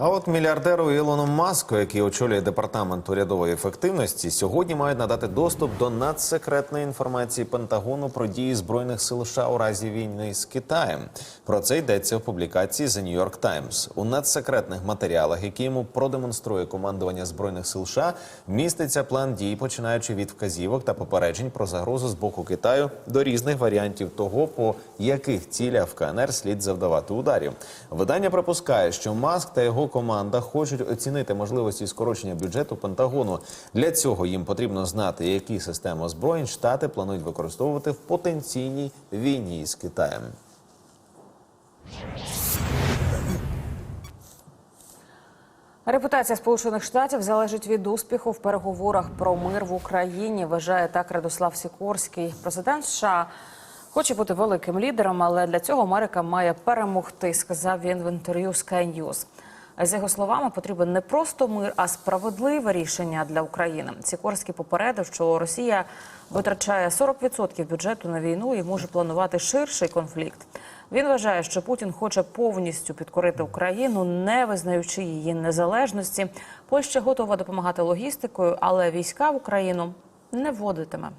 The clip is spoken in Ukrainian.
А от мільярдеру Ілону Маску, який очолює департамент урядової ефективності, сьогодні мають надати доступ до надсекретної інформації Пентагону про дії збройних сил США у разі війни з Китаєм. Про це йдеться в публікації The New York Times. У надсекретних матеріалах, які йому продемонструє командування збройних сил США, міститься план дій, починаючи від вказівок та попереджень про загрозу з боку Китаю до різних варіантів того, по яких цілях в КНР слід завдавати ударів. Видання припускає, що Маск та його команда хочуть оцінити можливості скорочення бюджету Пентагону. Для цього їм потрібно знати, які системи озброєнь штати планують використовувати в потенційній війні з Китаєм. Репутація Сполучених Штатів залежить від успіху в переговорах про мир в Україні. Вважає так Радослав Сікорський. Президент США хоче бути великим лідером, але для цього Америка має перемогти. Сказав він в інтерв'ю Sky News. За його словами, потрібен не просто мир, а справедливе рішення для України. Сікорський попередив, що Росія витрачає 40% бюджету на війну і може планувати ширший конфлікт. Він вважає, що Путін хоче повністю підкорити Україну, не визнаючи її незалежності. Польща готова допомагати логістикою, але війська в Україну не вводитиме.